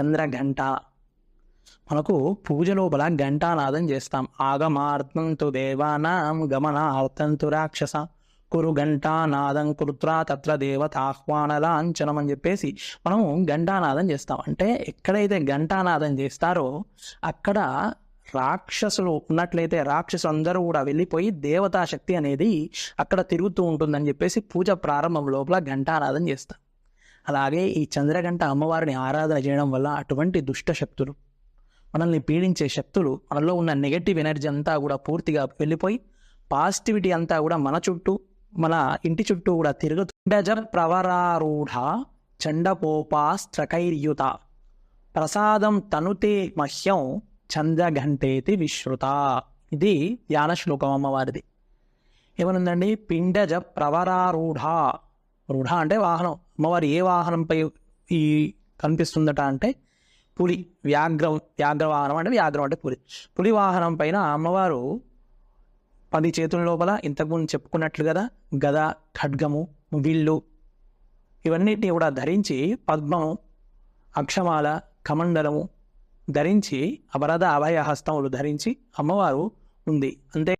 చంద్రఘంట మనకు పూజ లోపల ఘంటానాదం చేస్తాం. ఆగమార్థంతు దేవానాం గమనార్థంతు రాక్షస. కురు ఘంటానాదం కురుత్రా తత్ర దేవత ఆహ్వానలాంఛనం అని చెప్పేసి మనం ఘంటానాదం చేస్తాం. అంటే ఎక్కడైతే ఘంటానాదం చేస్తారో అక్కడ రాక్షసులు ఉన్నట్లయితే రాక్షసులు అందరూ కూడా వెళ్ళిపోయి దేవతా శక్తి అనేది అక్కడ తిరుగుతూ ఉంటుందని చెప్పేసి పూజ ప్రారంభం లోపల ఘంటానాదం చేస్తాం అలాగే ఈ చంద్రగంట అమ్మవారిని ఆరాధన చేయడం వల్ల అటువంటి దుష్ట శక్తులు మనల్ని పీడించే శక్తులు మనలో ఉన్న నెగటివ్ ఎనర్జీ అంతా కూడా పూర్తిగా వెళ్ళిపోయి పాజిటివిటీ అంతా కూడా మన చుట్టూ మన ఇంటి చుట్టూ కూడా తిరుగుతుండజ ప్రవరారూఢ చండపోపాస్త్రకైర్యుత ప్రసాదం తనుతే మహ్యం చంద్రఘంటేతి విశ్రుత. ఇది ధ్యాన శ్లోకం అమ్మవారిది. ఏమనుందండి? పిండజ ప్రవరారూఢ వృఢ అంటే వాహనం. అమ్మవారు ఏ వాహనంపై ఈ కనిపిస్తుందట అంటే పులి. వ్యాఘ్రం వ్యాఘ్ర వాహనం అంటే వ్యాఘ్రం అంటే పులి. పులి వాహనం పైన అమ్మవారు పది చేతుల లోపల ఇంతకుముందు చెప్పుకున్నట్లు కదా గద ఖడ్గము విల్లు ఇవన్నిటిని కూడా ధరించి పద్మము అక్షమాల కమండలము ధరించి అపరాధ అభయ హస్తములు ధరించి అమ్మవారు ఉంది. అంతే